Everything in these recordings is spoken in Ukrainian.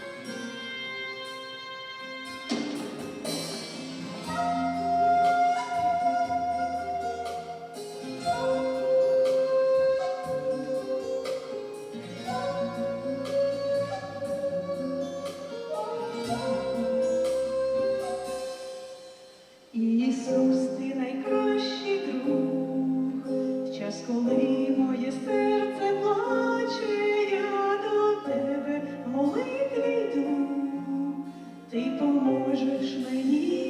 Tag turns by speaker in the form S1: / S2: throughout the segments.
S1: Thank you. ти поможеш мені.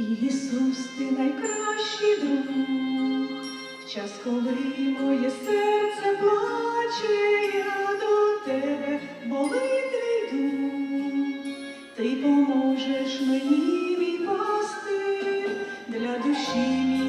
S1: Ісус, ти найкращий друг, в час, коли моє серце плаче, я до тебе молитви йду, ти поможеш мені мій пастир для душі. мій.